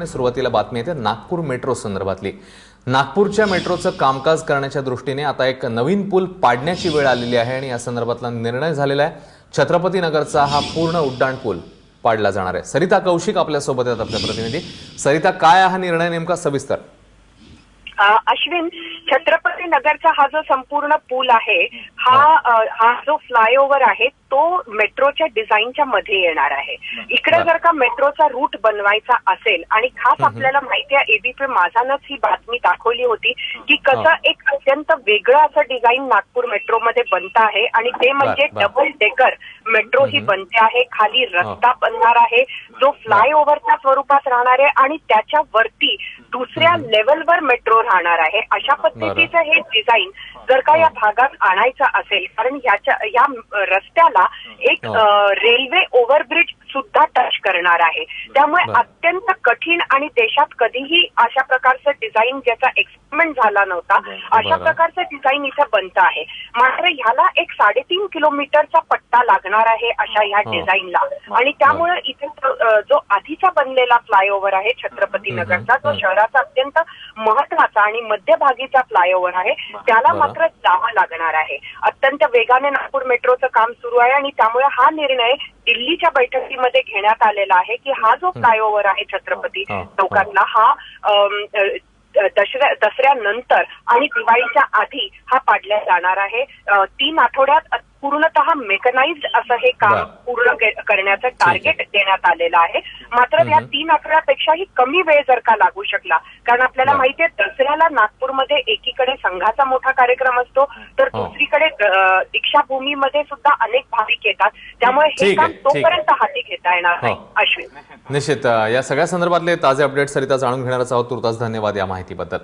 आणि सुरुवातीला बातमी येते नागपूर मेट्रो संदर्भातली. नागपूरच्या मेट्रोचं कामकाज करण्याच्या दृष्टीने आता एक नवीन पूल पाडण्याची वेळ आलेली आहे आणि या संदर्भातला निर्णय झालेला आहे. छत्रपती नगरचा हा पूर्ण उड्डाण पूल पाडला जाणार आहे. सरिता कौशिक आपल्यासोबत आहेत आपल्या प्रतिनिधी. सरिता काय हा निर्णय नेमका सविस्तर? अश्विन छत्रपती नगरचा हा जो संपूर्ण पूल आहे हा हा. जो फ्लायओव्हर आहे तो मेट्रोच्या डिझाईनच्या मध्ये येणार आहे. इकडे. जर का मेट्रोचा रूट बनवायचा असेल आणि खास आपल्याला माहिती आहे एबीपी माझानच ही बातमी दाखवली होती की कसं एक अत्यंत वेगळं असं डिझाईन नागपूर मेट्रोमध्ये बनतं आहे आणि ते म्हणजे. डबल डेकर मेट्रो ही बनते आहे खाली रस्ता बनणार आहे जो फ्लायओव्हरच्या स्वरूपात राहणार आहे आणि त्याच्या वरती दुसऱ्या लेवलवर मेट्रो राहणार आहे. अशा पद्धतीचं हे डिझाईन जर का या भागात आणायचं असेल कारण याच्या या रस्त्याला एक रेल्वे ओव्हरब्रिज सुद्धा टच करणार आहे. त्यामुळे. अत्यंत कठीण आणि देशात कधीही अशा प्रकारचं डिझाईन ज्याचा एक्सपेरिमेंट झाला नव्हता अशा. प्रकारचं डिझाईन इथं बनतं आहे. मात्र ह्याला एक साडेतीन किलोमीटरचा पट्टा लागणार आहे अशा ह्या. डिझाईनला आणि त्यामुळे इथे जो- आधीचा बनलेला फ्लायओव्हर आहे छत्रपती नगरचा जो. शहराचा अत्यंत महत्त्वाचा आणि मध्यभागीचा फ्लायओव्हर आहे. त्याला बरं. मात्र जावं लागणार आहे अत्यंत वेगाने नागपूर मेट्रोचं काम सुरू आहे आणि त्यामुळे हा निर्णय दिल्लीच्या बैठकीमध्ये घेण्यात आलेला आहे की हा जो फ्लायओव्हर आहे छत्रपती. चौकातला हा दसऱ्या दसऱ्यानंतर आणि दिवाळीच्या आधी हा पाडला जाणार आहे तीन आठवड्यात पूर्णतः मेकनाइज्ड असं हे काम. पूर्ण करण्याचं. टार्गेट देण्यात आलेलं आहे मात्र या. तीन आठवड्यापेक्षाही कमी वेळ जर का लागू शकला कारण आपल्याला. माहितीये दसऱ्याला नागपूरमध्ये एकीकडे संघाचा मोठा कार्यक्रम असतो तर हो. दुसरीकडे दीक्षाभूमीमध्ये सुद्धा अनेक भाविक येतात त्यामुळे हे काम. तोपर्यंत हाती घेता येणार नाही हो. अश्विन निश्चित या सगळ्या संदर्भातले ताजे अपडेट सरिता जाणून घेणारच आहोत तुर्तास धन्यवाद या माहितीबद्दल